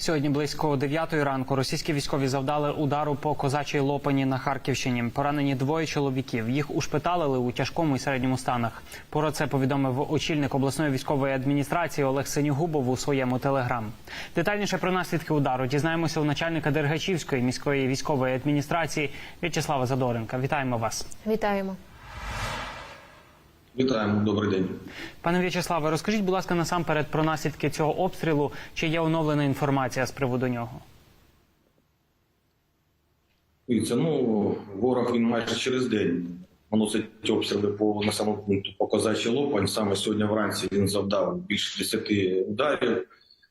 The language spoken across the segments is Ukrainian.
Сьогодні близько 9 ранку російські військові завдали удару по козачій лопані на Харківщині. Поранені двоє чоловіків. Їх ушпиталили у тяжкому і середньому станах. Про це повідомив очільник обласної військової адміністрації Олег Синюгубов у своєму телеграм. Детальніше про наслідки удару дізнаємося у начальника Дергачівської міської військової адміністрації В'ячеслава Задоренка. Вітаємо вас. Вітаємо. Вітаємо, добрий день. Пане В'ячеславе, розкажіть, будь ласка, насамперед про наслідки цього обстрілу. Чи є оновлена інформація з приводу нього? Дивіться, ну ворог він майже через день наносить обстріли по населеному пункту по козачій лопань. Саме сьогодні вранці він завдав більше 10 ударів,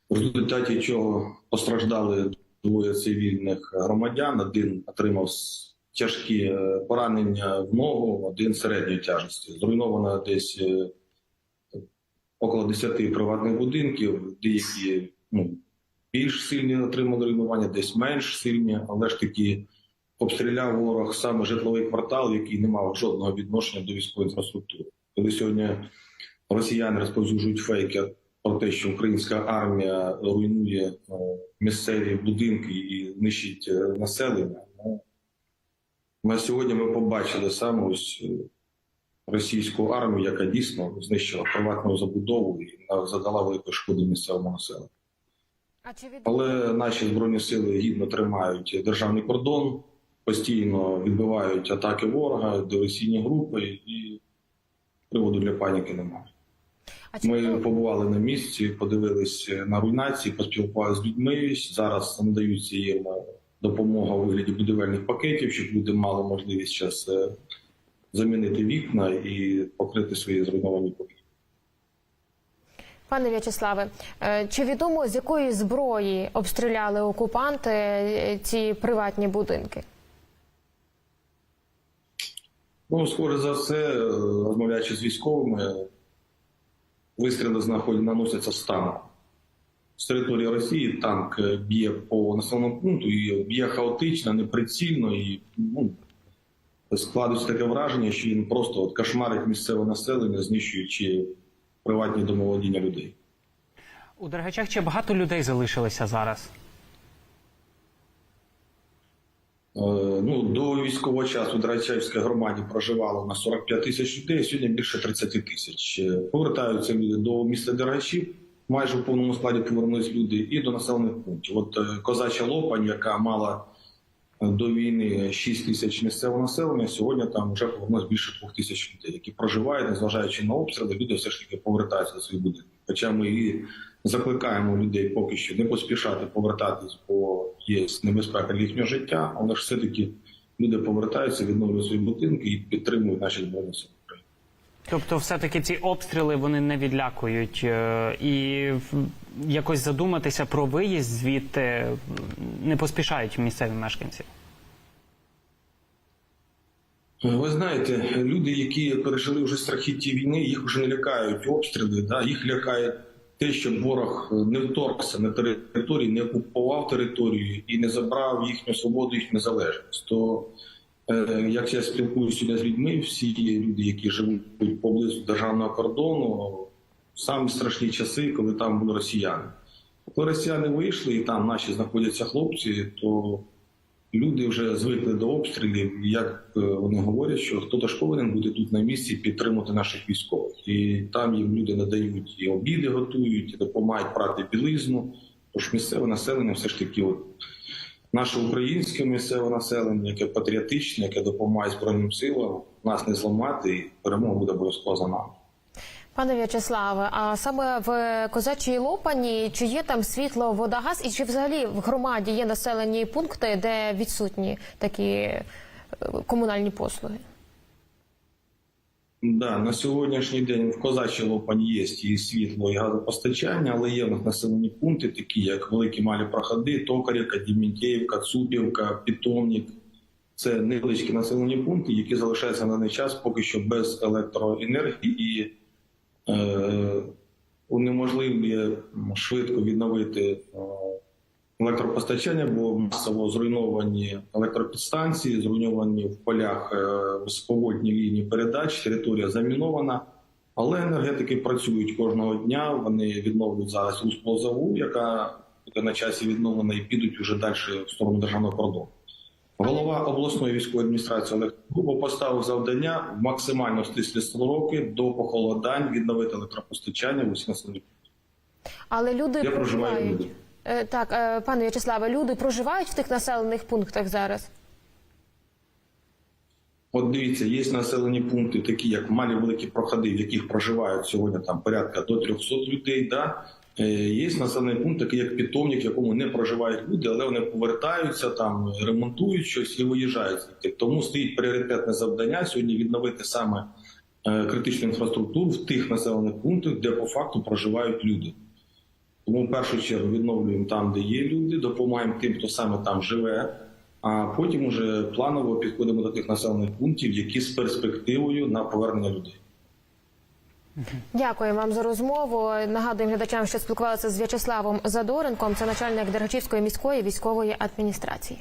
в результаті чого постраждали двоє цивільних громадян. Один отримав тяжкі е, поранення в ногу, один середньої тяжесті. Зруйновано десь е, около 10 приватних будинків, деякі ну, більш сильні отримали руйнування, десь менш сильні, але ж таки обстріляв ворог саме житловий квартал, який не мав жодного відношення до військової інфраструктури. Коли сьогодні росіяни розповсюджують фейки про те, що українська армія руйнує е, місцеві будинки і нищить населення, ми сьогодні ми побачили саме ось е, російську армію, яка дійсно знищила приватну забудову і е, задала велику шкоду місцевому населенню. Але наші збройні сили гідно тримають державний кордон, постійно відбивають атаки ворога, диверсійні групи, і приводу для паніки немає. Ми побували на місці, подивились на руйнації, поспілкувалися з людьми. Зараз надаються їм допомога у вигляді будівельних пакетів, щоб люди мали можливість зараз замінити вікна і покрити свої зруйновані покрівлі. пане В'ячеславе, е, чи відомо з якої зброї обстріляли окупанти е, ці приватні будинки? Ну, схоже за все, е, розмовляючи з військовими, вистріли знаходять, наносяться з танку. З території Росії танк е, б'є по населеному пункту і б'є хаотично, неприцільно і ну, складується таке враження, що він просто от кошмарить місцеве населення, знищуючи приватні домоволодіння людей. У Дергачах чи багато людей залишилося зараз? Е, Ну, до військового часу в Драчаївській громаді проживало на 45 тисяч людей, сьогодні більше 30 тисяч. Е, Повертаються люди до міста Дергачів, майже в повному складі повернулись люди і до населених пунктів. От е, Козача Лопань, яка мала е, до війни 6 тисяч місцевого населення, сьогодні там вже повернулось більше 2 тисяч людей, які проживають, незважаючи на обстріли, люди все ж таки повертаються до своїх будинків. Хоча ми і закликаємо людей поки що не поспішати повертатись, бо є небезпека для їхнього життя, але ж все-таки люди повертаються, відновлюють свої будинки і підтримують наші збройні сили. Тобто, все-таки ці обстріли вони не відлякують е, і якось задуматися про виїзд звідти не поспішають місцеві мешканці. Ви знаєте, люди, які пережили вже страхіття війни, їх вже не лякають обстріли. Да? Їх лякає те, щоб ворог не вторгся на територію, не окупував територію і не забрав їхню свободу, їхню незалежність. То як я спілкуюся з людьми, всі люди, які живуть поблизу державного кордону, самі страшні часи, коли там були росіяни. Коли росіяни вийшли і там наші знаходяться хлопці, то люди вже звикли до обстрілів. Як е, вони говорять, що хто ж повинен бути тут на місці і підтримувати наших військових. І там їм люди надають і обіди, готують, і допомагають прати білизну. Тож місцеве населення все ж таки, от наше українське місцеве населення, яке патріотичне, яке допомагає збройним силам, нас не зламати, і перемога буде обов'язково за нами. Пане В'ячеславе, а саме в козачій лопані чи є там світло, вода, газ, і чи взагалі в громаді є населені пункти, де відсутні такі е, комунальні послуги? Да, на сьогоднішній день в Козачій Лопані є і світло, і газопостачання, але є в нас населені пункти, такі як Великі Малі Проходи, Токарівка, Дімінтєївка, Цупівка, Питомник. Це невеличкі населені пункти, які залишаються на даний час поки що без електроенергії і е, унеможливлює швидко відновити е, електропостачання, бо масово зруйновані електропідстанції, зруйновані в полях е, високовольтні лінії передач, територія замінована. Але енергетики працюють кожного дня. Вони відновлюють зараз Лузплозову, яка пункти на часі відновлення і підуть вже далі в сторону державного кордону. Голова обласної військової адміністрації Олег Кубо поставив завдання в максимально стислі строки до похолодань відновити електропостачання в усіх населених Але люди Я проживаю Е, Так, е, пане В'ячеславе, люди проживають в тих населених пунктах зараз. От дивіться, є населені пункти, такі як малі великі проходи, в яких проживають сьогодні там порядка до 300 людей. Да? Е, Є населений пункт, такий як питомник, в якому не проживають люди, але вони повертаються там, ремонтують щось і виїжджають. Тому стоїть пріоритетне завдання сьогодні відновити саме критичну інфраструктуру в тих населених пунктах, де по факту проживають люди. Тому в першу чергу відновлюємо там, де є люди, допомагаємо тим, хто саме там живе. А потім уже планово підходимо до тих населених пунктів, які з перспективою на повернення людей. Дякую вам за розмову. Нагадую глядачам, що спілкувалися з В'ячеславом Задоренком, це начальник Дергачівської міської військової адміністрації.